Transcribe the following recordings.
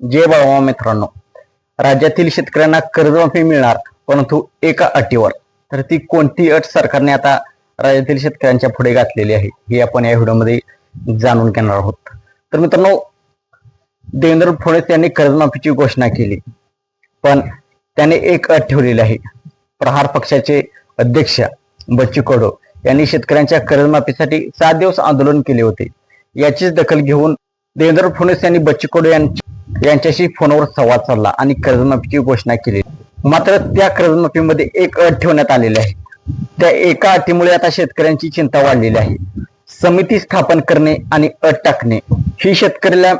जय बाबा हो मित्रांनो राज्यातील शेतकऱ्यांना कर्जमाफी मिळणार परंतु एका अटीवर. तर ती कोणती अट सरकारने आता राज्यातील शेतकऱ्यांच्या पुढे घातलेली आहे हे आपण या व्हिडिओमध्ये जाणून घेणार आहोत. तर मित्रांनो देवेंद्र फडणवीस यांनी कर्जमाफीची घोषणा केली पण त्याने एक अट ठेवलेली आहे. प्रहार पक्षाचे अध्यक्ष बच्चू कडू यांनी शेतकऱ्यांच्या कर्जमाफीसाठी सात दिवस आंदोलन केले होते. याचीच दखल घेऊन देवेंद्र फडणवीस यांनी बच्चू कडू यांच्या- यांच्याशी फोनवर संवाद साधला आणि कर्जमाफीची घोषणा केली. मात्र त्या कर्जमाफीमध्ये एक अट ठेवण्यात आलेली आहे. त्या एका अटीमुळे आता शेतकऱ्यांची चिंता वाढलेली आहे. समिती स्थापन करणे आणि अट टाकणे ही शेतकऱ्याला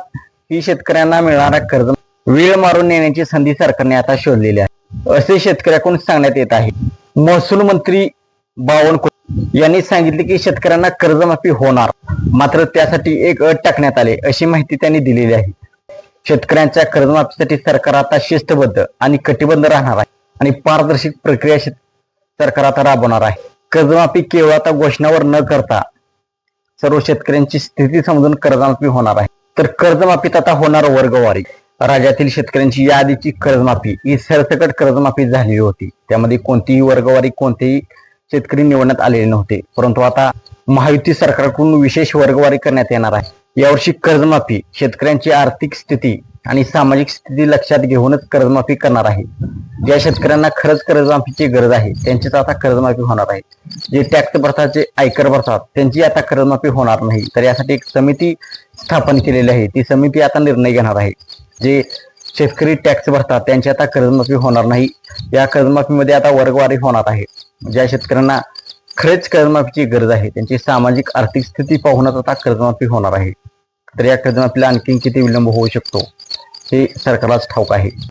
ही शेतकऱ्यांना मिळणारा कर्ज वेळ मारून नेण्याची संधी सरकारने आता शोधलेली आहे. असे शेतकऱ्याकडून सांगण्यात येत आहे. महसूल मंत्री बावनकुळे यांनी सांगितले की शेतकऱ्यांना कर्जमाफी होणार. मात्र त्यासाठी एक अट टाकण्यात आले अशी माहिती त्यांनी दिलेली आहे. शेतकऱ्यांच्या कर्जमाफीसाठी सरकार आता शिस्तबद्ध आणि कटिबद्ध राहणार आहे आणि पारदर्शक प्रक्रिया सरकार आता राबवणार आहे. कर्जमाफी केवळ आता घोषणावर न करता सर्व शेतकऱ्यांची स्थिती समजून कर्जमाफी होणार आहे. तर कर्जमाफीत आता होणार वर्गवारी. राज्यातील शेतकऱ्यांची यादीची कर्जमाफी ही सरसकट कर्जमाफी झालेली होती. त्यामध्ये कोणतीही वर्गवारी कोणतेही शेतकरी निवडण्यात आलेले नव्हते. परंतु आता महायुती सरकारकडून विशेष वर्गवारी करण्यात येणार आहे. यावर्षी कर्जमाफी शेतकऱ्यांची आर्थिक स्थिती आणि सामाजिक स्थिती लक्षात घेऊनच कर्जमाफी करणार आहे. ज्या शेतकऱ्यांना खरंच कर्जमाफीची गरज आहे त्यांचीच आता कर्जमाफी होणार आहे. जे टॅक्स भरतात जे आयकर भरतात त्यांची आता कर्जमाफी होणार नाही. तर यासाठी एक समिती स्थापन केलेली आहे. ती समिती आता निर्णय घेणार आहे. जे शेतकरी टॅक्स भरतात त्यांची आता कर्जमाफी होणार नाही. या कर्जमाफीमध्ये आता वर्गवारी होणार आहे. ज्या शेतकऱ्यांना खरेच कर्जमाफीची गरज आहे त्यांची सामाजिक आर्थिक स्थिती पाहूनच आता कर्जमाफी होणार आहे. तर या कर्जमाफीला आणखी किती विलंब होऊ शकतो हे सरकारलाच ठाऊक आहे.